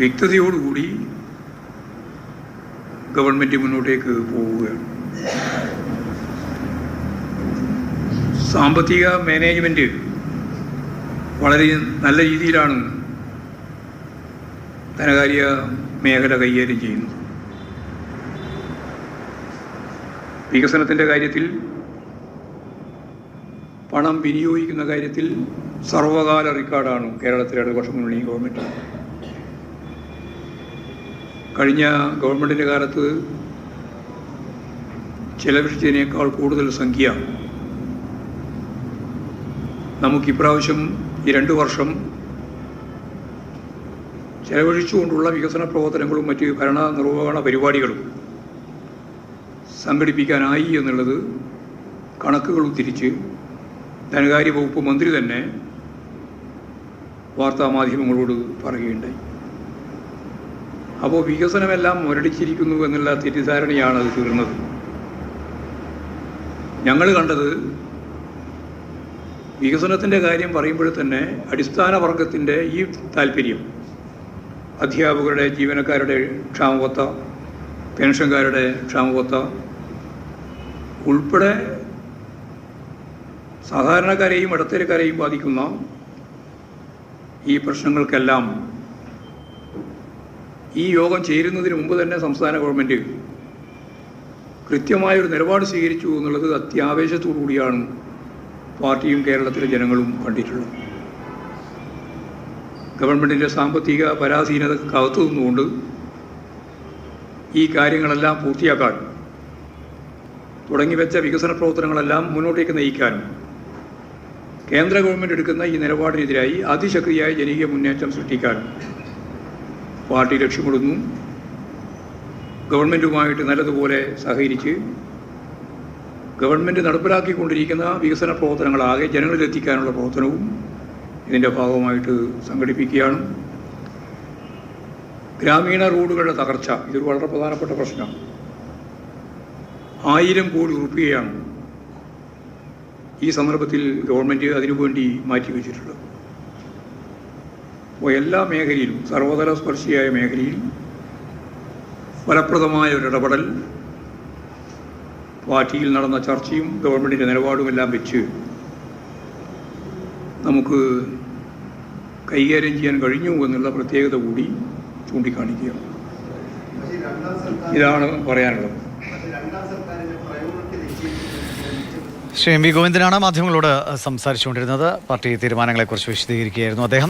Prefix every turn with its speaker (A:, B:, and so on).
A: വ്യക്തതയോടുകൂടി government മുന്നോട്ടേക്ക് പോവുകയാണ്. സാമ്പത്തിക മാനേജ്മെന്റ് വളരെ നല്ല രീതിയിലാണ് ധനകാര്യ മേഖല കൈകാര്യം ചെയ്യുന്നത്. വികസനത്തിന്റെ കാര്യത്തിൽ പണം വിനിയോഗിക്കുന്ന കാര്യത്തിൽ സർവകാല റെക്കോർഡാണ് കേരളത്തിലെ ഇടതുപക്ഷ മുന്നണി ഗവൺമെന്റ് കഴിഞ്ഞ ഗവൺമെന്റിന്റെ കാലത്ത് ചെലവഴിച്ചതിനേക്കാൾ കൂടുതൽ സംഖ്യ നമുക്ക് ഇപ്രാവശ്യം ഈ രണ്ട് വർഷം ചെലവഴിച്ചുകൊണ്ടുള്ള വികസന പ്രവർത്തനങ്ങളും മറ്റ് ഭരണ നിർവഹണ പരിപാടികളും സംഘടിപ്പിക്കാനായി എന്നുള്ളത് കണക്കുകൾ ഉദ്ധരിച്ച് ധനകാര്യ വകുപ്പ് മന്ത്രി തന്നെ വാർത്താമാധ്യമങ്ങളോട് പറയുകയുണ്ടായി. അപ്പോൾ വികസനമെല്ലാം മുരടിച്ചിരിക്കുന്നു എന്നുള്ള തെറ്റിദ്ധാരണയാണ് അത് തീർന്നത്. ഞങ്ങൾ കണ്ടത് വികസനത്തിന്റെ കാര്യം പറയുമ്പോൾ തന്നെ അടിസ്ഥാന വർഗത്തിന്റെ ഈ താല്പര്യം അധ്യാപകരുടെ ജീവനക്കാരുടെ ക്ഷാമബത്ത പെൻഷൻകാരുടെ ക്ഷാമബത്ത ഉൾപ്പെടെ സാധാരണക്കാരെയും ഇടത്തരക്കാരെയും ബാധിക്കുന്ന ഈ പ്രശ്നങ്ങൾക്കെല്ലാം ഈ യോഗം ചേരുന്നതിന് മുമ്പ് തന്നെ സംസ്ഥാന ഗവൺമെന്റ് കൃത്യമായൊരു നിലപാട് സ്വീകരിച്ചു എന്നുള്ളത് അത്യാവേശത്തോടു കൂടിയാണ് പാർട്ടിയും കേരളത്തിലെ ജനങ്ങളും കണ്ടിട്ടുള്ളത്. ഗവൺമെന്റിന്റെ സാമ്പത്തിക പരാധീനത കകത്തു നിന്നുകൊണ്ട് ഈ കാര്യങ്ങളെല്ലാം പൂർത്തിയാക്കാൻ തുടങ്ങിവെച്ച വികസന പ്രവർത്തനങ്ങളെല്ലാം മുന്നോട്ടേക്ക് നയിക്കാനും കേന്ദ്ര ഗവൺമെന്റ് എടുക്കുന്ന ഈ നിലപാടിനെതിരായി അതിശക്തിയായ ജനകീയ മുന്നേറ്റം സൃഷ്ടിക്കാനും പാർട്ടി ലക്ഷ്യമിടുന്നു ഗവൺമെന്റുമായിട്ട് നല്ലതുപോലെ സഹകരിച്ച് ഗവൺമെന്റ് നടപ്പിലാക്കിക്കൊണ്ടിരിക്കുന്ന വികസന പ്രവർത്തനങ്ങളാകെ ജനങ്ങളിലെത്തിക്കാനുള്ള പ്രവർത്തനവും ഇതിന്റെ ഭാഗമായിട്ട് സംഘടിപ്പിക്കുകയാണ്. ഗ്രാമീണ റോഡുകളുടെ തകർച്ച ഇതൊരു വളരെ പ്രധാനപ്പെട്ട പ്രശ്നമാണ് ആയിരം കോടി റുപ്യയാണ് ഈ സന്ദർഭത്തിൽ ഗവൺമെന്റ് അതിനുവേണ്ടി മാറ്റിവെച്ചിട്ടുള്ളത്. എല്ലാ മേഖലയിലും സർവതല സ്പർശിയായ മേഖലയിൽ ഫലപ്രദമായ ഒരു ഇടപെടൽ പാർട്ടിയിൽ നടന്ന ചർച്ചയും ഗവൺമെന്റിന്റെ നിലപാടുമെല്ലാം വെച്ച് നമുക്ക് കൈകാര്യം ചെയ്യാൻ കഴിഞ്ഞു എന്നുള്ള പ്രത്യേകത കൂടി
B: സർക്കാർ
A: ഇതാണ് പറയാനുള്ളത്.
C: ശ്രീ എം വി ഗോവിന്ദനാണ് മാധ്യമങ്ങളോട് സംസാരിച്ചുകൊണ്ടിരുന്നത്. പാർട്ടി തീരുമാനങ്ങളെക്കുറിച്ച് വിശദീകരിക്കുകയായിരുന്നു അദ്ദേഹം.